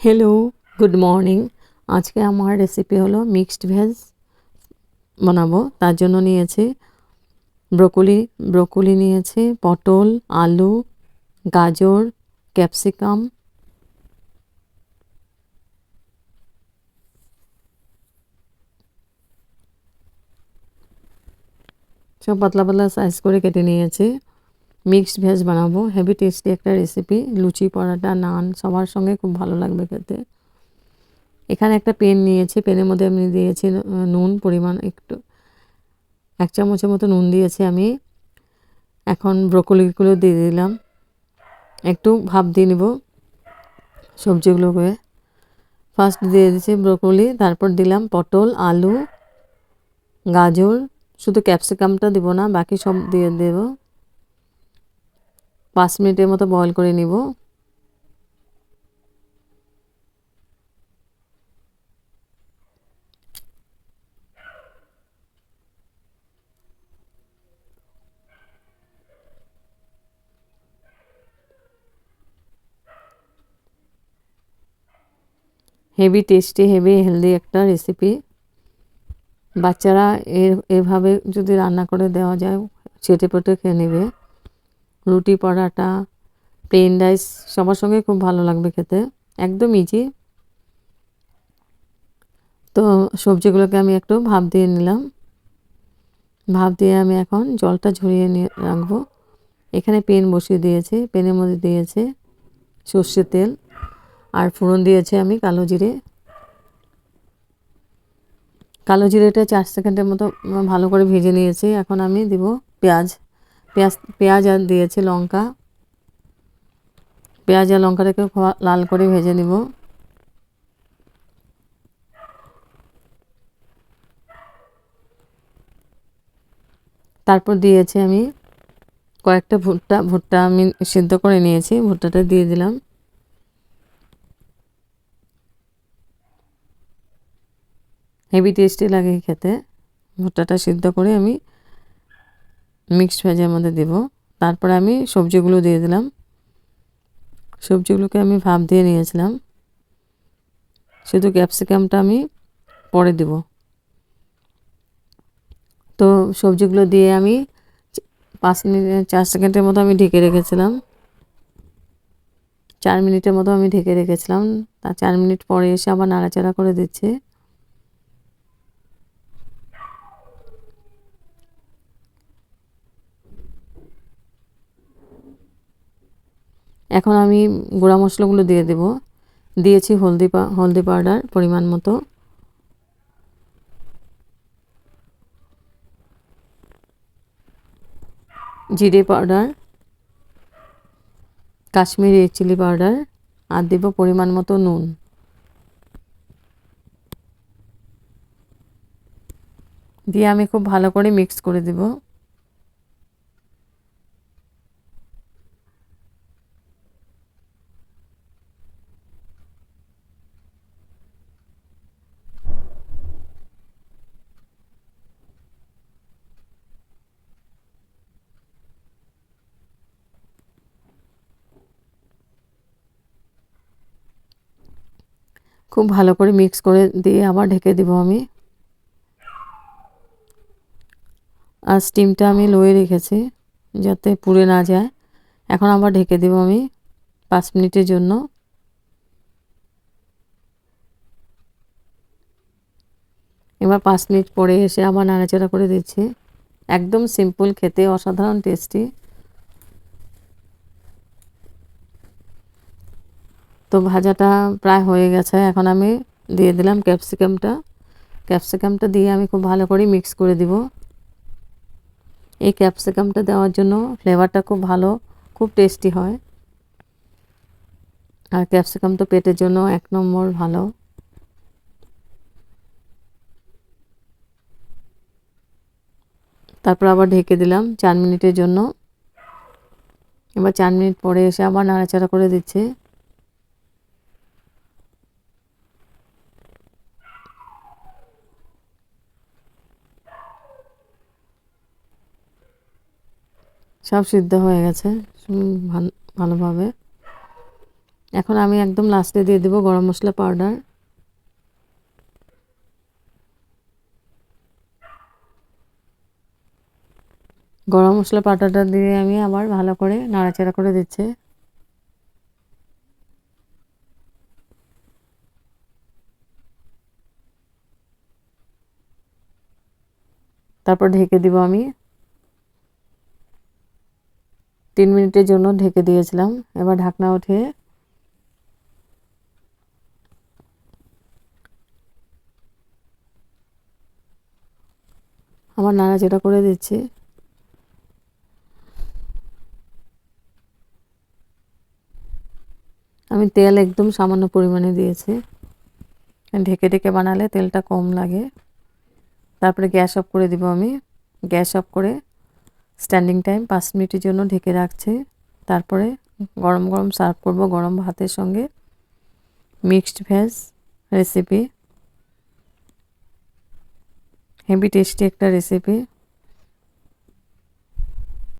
Hello good morning আজকে আমার recipe হলো মিক্সড ভেজ বানাবো। তার জন্য নিয়েছি ব্রোকলি ব্রোকলি নিয়েছি, পটল, আলু, গাজর ক্যাপসিকাম সব পাতলা পাতলা সাইজ করে কেটে নিয়েছি। মিক্সড ভেজ বানাবো। হেভি টেস্টি একটা রেসিপি লুচি, পরাটা, নান, সবার সঙ্গে খুব ভালো লাগবে খেতে। এখানে একটা পেন নিয়েছি। পেনের মধ্যে আমি দিয়েছি নুন, পরিমাণ একটু। এক চামচের মতো নুন দিয়েছি আমি। এখন ব্রোকলিগুলো দিয়ে দিলাম। একটু ভাপ দিয়ে নেব সবজিগুলোকে ফার্স্ট দিয়ে দিয়েছি ব্রোকলি, তারপর দিলাম পটল, আলু, গাজর। শুধু ক্যাপসিকামটা দিব না, বাকি সব দিয়ে দেবো। পাঁচ মিনিটের মতো বয়ল করে নিব। হেভি টেস্টি, হেভি হেলদি একটা রেসিপি। বাচ্চারা এর এভাবে যদি রান্না করে দেওয়া যায় চেটে পেটে খেয়ে নেবে। রুটি পরাটা প্লেন রাইস সবার সঙ্গে খুব ভালো লাগবে খেতে। একদম ইজি তো সবজিগুলোকে আমি একটু ভাপ দিয়ে নিলাম। ভাপ দিয়ে আমি এখন জলটা ঝরিয়ে নিয়ে রাখব। এখানে পেন বসিয়ে দিয়েছি। পেনের মধ্যে দিয়েছে সর্ষের তেল আর ফোড়ন দিয়েছে আমি কালো জিরে। কালো জিরেটা চার সেকেন্ডের মতো ভালো করে ভেজে নিয়েছি। এখন আমি দিব পেঁয়াজ। পেঁয়াজ পেঁয়াজ আর দিয়েছি লঙ্কা। পেঁয়াজ আর লঙ্কাটাকে লাল করে ভেজে নিব। তারপর দিয়েছি আমি কয়েকটা ভুট্টা ভুট্টা আমি সিদ্ধ করে নিয়েছি, ভুট্টাটা দিয়ে দিলাম। হেভি টেস্টি লাগে খেতে। ভুট্টাটা সিদ্ধ করে আমি মিক্সড ভেজের মধ্যে দেব। তারপরে আমি সবজিগুলো দিয়ে দিলাম। সবজিগুলোকে আমি ভাপ দিয়ে নিয়েছিলাম। শুধু ক্যাপসিকামটা আমি পরে দেব। তো সবজিগুলো দিয়ে আমি পাঁচ মিনিট, চার সেকেন্ডের মতো আমি ঢেকে রেখেছিলাম। চার মিনিটের মতো আমি ঢেকে রেখেছিলাম। তা চার মিনিট পরে এসে আবার নাড়াচাড়া করে দিচ্ছে। এখন আমি গুঁড়া মশলাগুলো দিয়ে দেব। দিয়েছি হলদি হলদি পাউডার পরিমাণ মতো। জিরে পাউডার, কাশ্মীরি চিলি পাউডার আর দেব পরিমাণ মতো নুন। দিয়ে আমি খুব ভালো করে মিক্স করে দেবো। খুব ভালো করে মিক্স করে দিয়ে আবার ঢেকে দেবো আমি। আর স্টিমটা আমি লোয়ে রেখেছি যাতে পুড়ে না যায়। এখন আবার ঢেকে দেবো আমি পাঁচ মিনিটের জন্য। এবার পাঁচ মিনিট পরে এসে আবার নাড়াচাড়া করে দিচ্ছি। একদম সিম্পল খেতে অসাধারণ টেস্টি তো ভাজাটা প্রায় হয়ে গেছে। এখন আমি দিয়ে দিলাম ক্যাপসিকামটা। ক্যাপসিকামটা দিয়ে আমি খুব ভালো করে মিক্স করে দিব। এই ক্যাপসিকামটা দেওয়ার জন্য ফ্লেভারটা খুব ভালো, খুব টেস্টি হয়। আর ক্যাপসিকাম তো পেটের জন্য এক নম্বর ভালো। তারপর আবার ঢেকে দিলাম চার মিনিটের জন্য। এবার চার মিনিট পরে এসে আবার নাড়াচাড়া করে দিচ্ছে। সব সিদ্ধ হয়ে গেছে ভালোভাবে। এখন আমি একদম লাস্টে দিয়ে দেবো গরম মশলা পাউডার। গরম মশলা পাউডারটা দিয়ে আমি আবার ভালো করে নাড়াচাড়া করে দিচ্ছি। তারপর ঢেকে দিব আমি তিন মিনিটের জন্য ঢেকে দিয়েছিলাম। এবার ঢাকনা উঠিয়ে আমার নাড়াচাড়া করে দিচ্ছি। আমি তেল একদম সামান্য পরিমাণে দিয়েছি। ঢেকে ঢেকে বানালে তেলটা কম লাগে। তারপরে গ্যাস অফ করে দিব আমি। গ্যাস অফ করে স্ট্যান্ডিং টাইম পাঁচ মিনিটের জন্য ঢেকে রাখছে। তারপরে গরম গরম সার্ভ করব গরম ভাতের সঙ্গে। Mixed veg recipe heavy tasty একটা রেসিপি